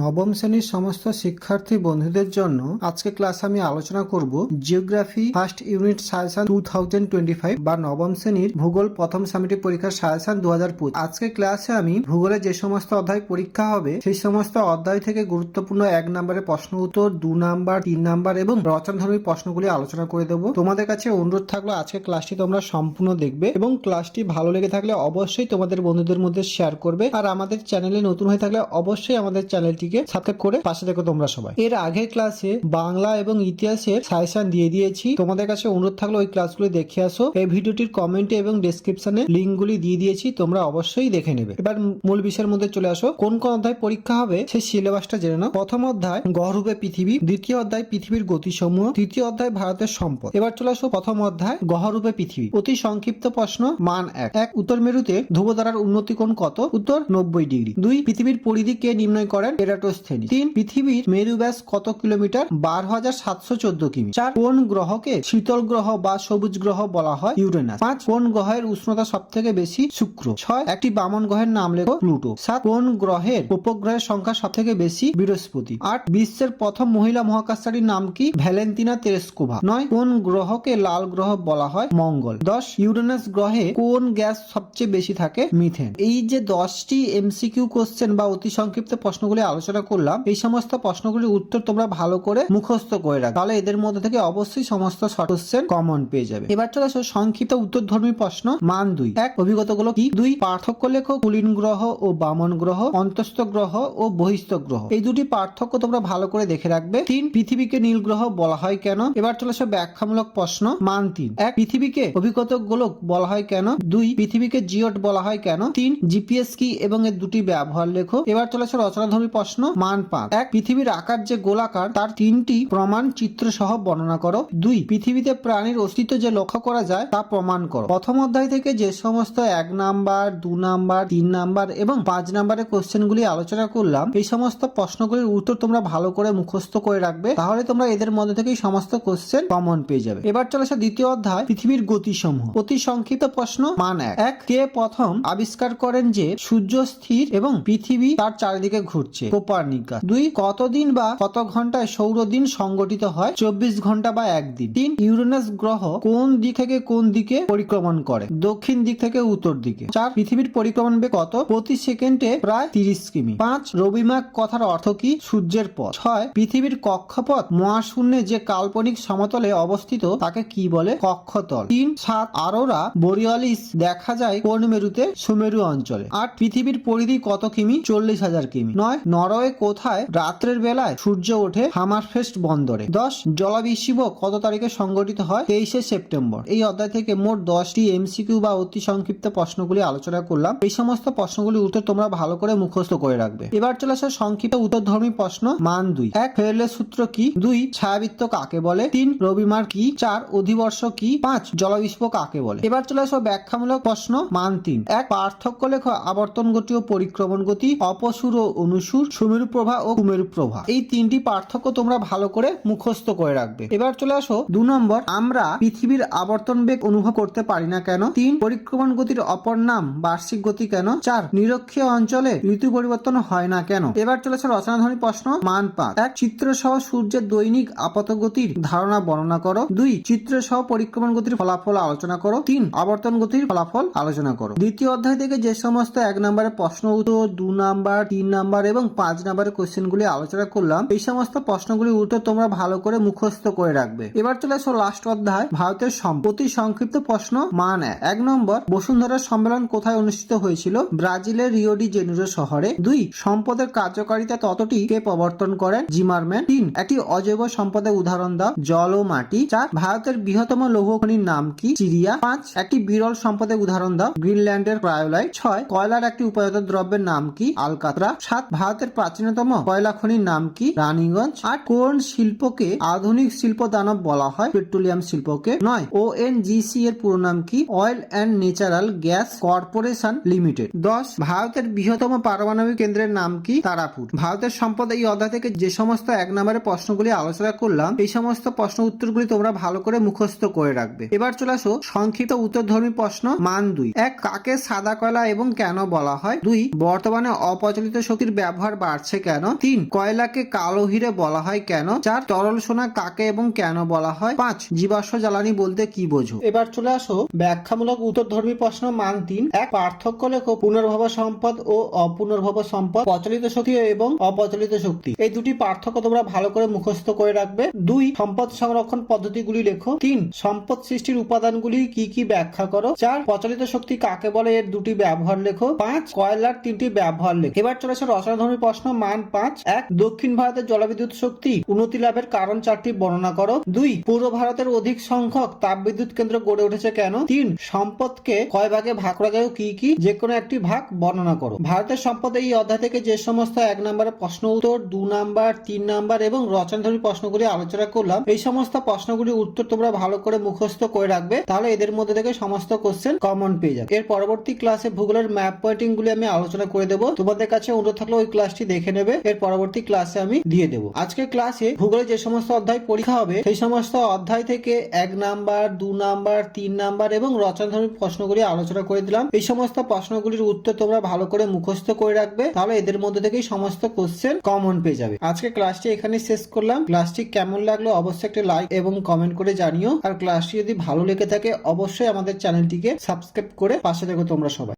নবম শ্রেণির সমস্ত শিক্ষার্থী বন্ধুদের জন্য আজকে ক্লাস আমি আলোচনা করব geography first unit suggestion two thousand twenty five বা নবম শ্রেণির ভূগোল প্রথম সামিটি পরীক্ষার সাজেশন দু হাজার পঁচিশ আজকে ক্লাসে আমি ভূগোলে যে সমস্ত অধ্যায় পরীক্ষা হবে, সেই সমস্ত অধ্যায় থেকে গুরুত্বপূর্ণ এক নম্বরের প্রশ্ন উত্তর, দু নাম্বার, তিন নাম্বার এবং রচনাধর্মী প্রশ্নগুলি আলোচনা করে দেবো। তোমাদের কাছে অনুরোধ থাকল আজকে ক্লাসটি তোমরা সম্পূর্ণ দেখবে এবং ক্লাসটি ভালো লেগে থাকলে অবশ্যই তোমাদের বন্ধুদের মধ্যে শেয়ার করবে। আর আমাদের চ্যানেলে নতুন হয়ে থাকলে অবশ্যই আমাদের চ্যানেলটিকে সাবস্ক্রাইব করে পাশে দেখো তোমরা সবাই। এর আগের ক্লাসে বাংলা এবং ইতিহাসের সাজেশন দিয়ে দিয়েছি। তোমাদের কাছে অনুরোধ থাকলে ওই ক্লাসগুলি দেখে আসো। এই ভিডিওটির কমেন্টে এবং ডেসক্রিপশনে লিঙ্কগুলি দিয়ে দিয়েছি, তোমরা অবশ্যই দেখে নেবে। এবার মূল বিষয়ের মধ্যে চলে আসো। কোন কোন অধ্যায় পরীক্ষা হবে সেই সিলেবাসটা জেনে নাও। প্রথম অধ্যায় গহরূপে পৃথিবী। দ্বিতীয় অধ্যায়, পৃথিবীর গতিসমূহ। তৃতীয় অধ্যায়, ভারতের সম্পদ। এবার চলে আসো প্রথম অধ্যায় গহরূপে পৃথিবী। অতি সংক্ষিপ্ত প্রশ্ন, মান এক। এক, উত্তর মেরুতে ধ্রুবতারার উন্নতি কোণ কত? উত্তর নব্বই ডিগ্রি। দুই, পৃথিবীর পরিধি কে নির্ণয় করেন? তিন, পৃথিবীর মেরু ব্যাস কত কিলোমিটার? বারো হাজার সাতশো চোদ্দ কিমি। চার, কোন গ্রহকে শীতল গ্রহ বা সবুজ গ্রহ বলা হয়? ইউরেনাস। পাঁচ, কোন গ্রহের উষ্ণতা সব থেকে বেশি? শুক্র। ছয়, একটি বামন গ্রহের নাম লেখো প্লুটো। সাত, কোন গ্রহের উপগ্রহের সংখ্যা সব থেকে বেশি? বৃহস্পতি। আট, বিশ্বের প্রথম মহিলা মহাকাশচারীর নাম কি? Valentina Tereshkova. নয়, কোন গ্রহকে লাল গ্রহ বলা হয়? মঙ্গল। দশ, ইউরেনাস গ্রহে কোন গ্যাস সবচেয়ে বেশি থাকে? মিথেন। এই যে দশটি এমসিকিউ কোশ্চেন বা অতি সংক্ষিপ্ত প্রশ্নগুলি আলোচনা করলাম, এই সমস্ত প্রশ্নগুলির উত্তর তোমরা ভালো করে মুখস্থ করে রাখো তাহলে এদের মধ্যে থেকে অবশ্যই সমস্ত কোশ্চেন কমন পেয়ে যাবে। এবার চলে আসো সংক্ষিপ্ত উত্তরধর্মী প্রশ্ন, মান দুই। এক, অভিজ্ঞতাগুলো কি? দুই, পার্থক্য লেখো কুলিন গ্রহ ও বামন গ্রহ, অন্তস্থ গ্রহ ও বহিস্থ গ্রহ। এই দুটি পার্থক্য তোমরা ভালো করে দেখে রাখবে। তিন, পৃথিবীকে নীল গ্রহ বলা হয় কেন? এবার চলে আসো ব্যাখ্যামূলক প্রশ্ন, মান তিন। এক, পৃথিবীকে অভিজ্ঞতা গোলক বলা হয় কেন? দুই, পৃথিবীকে জিওট বলা হয় কেন? তিন, জিপিএস কি এবং এর দুটি ব্যবহার লেখো এবার চলেছে রচনাধর্মী প্রশ্ন মান পাঁচ। এক, পৃথিবীর আকার যে গোলাকার, তার তিনটি প্রমাণ চিত্র সহ বর্ণনা করো। দুই, পৃথিবীতে প্রাণীর অস্তিত্ব যে লক্ষ্য করা যায়, তা প্রমাণ করো। প্রথম অধ্যায় থেকে যে সমস্ত এক নাম্বার, দু নাম্বার, তিন নাম্বার এবং পাঁচ নাম্বারের কোশ্চেনগুলি আলোচনা করলাম, এই সমস্ত প্রশ্নগুলির উত্তর তোমরা ভালো করে মুখস্থ করে রাখবে, তাহলে তোমরা এদের মধ্যে থেকেই সমস্ত কোশ্চেন কমন পেয়ে যাবে। এবার চলেছে দ্বিতীয় অধ্যায়, পৃথিবীর গতিসমূহ। অতি সংক্ষিপ্ত প্রশ্ন, মান এক। এক, কে প্রথম আবিষ্কার করেন যে সূর্য স্থির এবং পৃথিবী তার চারিদিকে ঘুরছে? কোপার্নিকাস দুই, কতদিন বা কত ঘন্টায় সৌর দিন সংগঠিত হয়? চব্বিশ ঘণ্টা বা একদিন। তিন, ইউরেনাস গ্রহ কোন দিক থেকে কোন দিকে পরিক্রমণ করে? দক্ষিণ দিক থেকে উত্তর দিকে। চার, পৃথিবীর পরিক্রমণ বে কত? প্রতি সেকেন্ডে প্রায় তিরিশ কিমি। পাঁচ রবিমাক কথার অর্থ কি? সূর্যের পথ। ছয়, পৃথিবীর কক্ষপথ মহাশূন্যে যে কাল্পনিক সমতলে অবস্থিত, তাকে কি বলে? কক্ষতল। তিন, সাত, আরোরা, বোরিয়ালিস দেখা যায় কোন মেরুতে? সুমেরু অঞ্চলে। আট, পৃথিবীর পরিধি কত কিমি? চল্লিশ হাজার কিমি। নয় নরওয়ে কোথায়? রাত্রের বেলায় সূর্য ওঠে হামারফেস্ট বন্দরে। দশ জলাবিষিব কত তারিখে সংগঠিত হয়? তেইশে সেপ্টেম্বর। এই অধ্যায় থেকে মোট দশটি এমসিকিউ বা অতি সংক্ষিপ্ত প্রশ্নগুলি আলোচনা করলাম। এই সমস্ত প্রশ্নগুলি উত্তর তোমরা ভালো করে মুখস্থ করে রাখবে। এবার চলে আসে সংক্ষিপ্ত উত্তরধর্মী প্রশ্ন মান দুই। এক ফেরলে সূত্র কি? দুই, ছায়াবৃত্ত কাকে বলে? তিন, রবিমার কি? চার, অধিবর্ষ কি? পাঁচ জলবিষ্প কাকে বলে? এবার চলে আসো ব্যাখ্যামূলক প্রশ্ন মান তিন। এক, পার্থক্য লেখ আবর্তন গতি ও পরিক্রমণ গতি, অপসুর ও অনুসুর সুমেরু প্রভা ও কুমেরু প্রভা। এই তিনটি পার্থক্য তোমরা ভালো করে মুখস্থ করে রাখবে। এবার চলে আসো দু নম্বর, আমরা পৃথিবীর আবর্তন বেগ অনুভব করতে পারি না কেন? তিন, পরিক্রমণ গতির অপর নাম, বার্ষিক গতি কেন? চার, নিরক্ষীয় অঞ্চলে ঋতু পরিবর্তন হয় না কেন? এবার চলে চলেছে রচনাধর্মী প্রশ্ন, মান পাঁচ। এক, চিত্র সহ সূর্যের দৈনিক আপাত গতির ধারণা বর্ণনা করো। দুই, চিত্র সহ পরিক্রমণ গতির ফলাফল আলোচনা করো। তিন, আবর্তন গতির ফলাফল আলোচনা করো। দ্বিতীয় অধ্যায় থেকে যে সমস্ত এক নম্বরের প্রশ্ন উত্তর, দু নাম্বার, তিন নাম্বার এবং পাঁচ নাম্বারের কোশ্চেনগুলি আলোচনা করলাম। এই সমস্ত প্রশ্নগুলির উত্তর তোমরা ভালো করে মুখস্থ করে রাখবে। এবার চলে আসো লাস্ট অধ্যায়, ভারতের সম্পত্তি সংক্ষিপ্ত প্রশ্ন মান এক। নম্বর, বসুন্ধরা সম্মেলন কোথায় অনুষ্ঠিত হয়েছিল? ব্রাজিলের রিওডি জেনুরো শহরে। দুই, সম্পদের কার্যকারিতা ততটি কে প্রবর্তন করেন? জিমারম্যান। তিন, একটি অজৈব সম্পদের উদাহরণ দাও, জল ও মাটি। চার, ভারতের বৃহত্তম লৌহ খনির নাম কি? চিরিয়া পাঁচ, একটি বিরল সম্পদের উদাহরণ দাও, গ্রিনল্যান্ডের ক্রায়োলাইট। ছয়, কয়লার একটি উপায়ত দ্রব্যের নাম কি? আলকাতরা। সাত, ভারতের প্রাচীনতম কয়লা খনির নাম কি? রানীগঞ্জ। আট কোন শিল্পকে আধুনিক শিল্প দানব বলা হয়? পেট্রোলিয়াম শিল্পকে নয়। ও এন এর পুরো নাম কি? Oil and natural gas corporation limited. দশ, ভারতের বৃহত্তম পারমাণবিক কেন্দ্রের নাম কি? তারাপুর। ভারতের সম্পদ এই অধ্যায় থেকে যে সমস্ত এক নম্বরের প্রশ্নগুলি আলোচনা করলাম, এই সমস্ত প্রশ্ন উত্তরগুলি তোমরা ভালো করে মুখস্থ করে রাখবে। এবার চলে আসো সংক্ষিপ্ত উত্তরধর্মী প্রশ্ন মান দুই। এক, কাকে সাদা কয়লা এবং কেন বলা হয়? দুই, বর্তমানে অপ্রচলিত শক্তির ব্যবহার বাড়ছে কেন? তিন, কয়লাকে কালো হিরে বলা হয় কেন? চার, তরল সোনা কাকে এবং কেন বলা হয়? পাঁচ, জীবাশ্ম জ্বালানি বলতে কি বোঝো? এবার চলে আসো ব্যাখ্যামূলক উত্তরধর্মী প্রশ্ন মান তিন। এক, পার্থক্য লেখো পুনর্ভব সম্পদ ও অপুনর্ভব সম্পদ, প্রচলিত শক্তি এবং অপ্রচলিত শক্তি। এই দুটি পার্থক্য তোমরা ভালো করে মুখস্থ করে রাখবে। দুই, সম্পদ সংরক্ষণ পদ্ধতিগুলি লেখো। তিন, সম্পদ সৃষ্টির উপাদানগুলি কি কি ব্যাখ্যা করো? চার, প্রচলিত শক্তি কাকে বলে? এর দুটি ব্যবহার লেখো। পাঁচ, কয়লার তিনটি ব্যবহার লেখো। এবার চলে চলেছে রচনাধর্মী প্রশ্ন, মান পাঁচ। এক, দক্ষিণ ভারতের জলবিদ্যুৎ শক্তি উন্নতি লাভের কারণ চারটি বর্ণনা করো। দুই, পূর্ব ভারতের অধিক সংখ্যক তাপবিদ্যুৎ কেন্দ্র গড়ে উঠেছে কেন? তিন, সম্পদকে কয় ভাগে ভাগ করা যায় কি কি? যে কোনো একটি ভাগ বর্ণনা করো। ভারতের সম্পদ এই অধ্যায় থেকে যে সমস্ত এক নম্বরের প্রশ্ন উত্তর, দু নাম্বার, তিন নাম্বার এবং রচনাধর্মী প্রশ্নগুলি আলোচনা করলাম। এই সমস্ত প্রশ্নগুলির উত্তর তোমরা ভালো করে মুখস্থ করে রাখবে। তাহলে এদের মধ্যে থেকে সমস্ত কোশ্চেন কমন পেয়ে যাবে। এর পরবর্তী ক্লাসে ভূগোলের ম্যাপ পয়েন্টিং গুলি আমি আলোচনা করে দেবো। তোমাদের কাছে অনুরোধ থাকলে ওই ক্লাসটি দেখে নেবে, এর পরবর্তী ক্লাসে আমি দিয়ে দেবো। আজকের ক্লাসে ভূগোলে যে সমস্ত অধ্যায় পরীক্ষা হবে, সেই সমস্ত অধ্যায় থেকে এক নাম্বার, দু নাম্বার, তিন নাম্বার এবং রচনাধর্মী প্রশ্নগুলি আলোচনা করে দিলাম। এই সমস্ত প্রশ্নগুলির উত্তর তোমরা ভালো করে মুখস্থ করে রাখবে, তাহলে এদের মধ্যে থেকেই সমস্ত কোশ্চেন কমন পেয়ে যাবে। আজকে ক্লাসটি এখানে শেষ করলাম। ক্লাসটি কেমন লাগল অবশ্যই একটা লাইক এবং কমেন্ট করে জানিও। আর ক্লাসটি যদি ভালো লেগে থাকে, অবশ্যই আমাদের চ্যানেলটিকে সাবস্ক্রাইব করে পাশে দেখো তোমরা সবাই।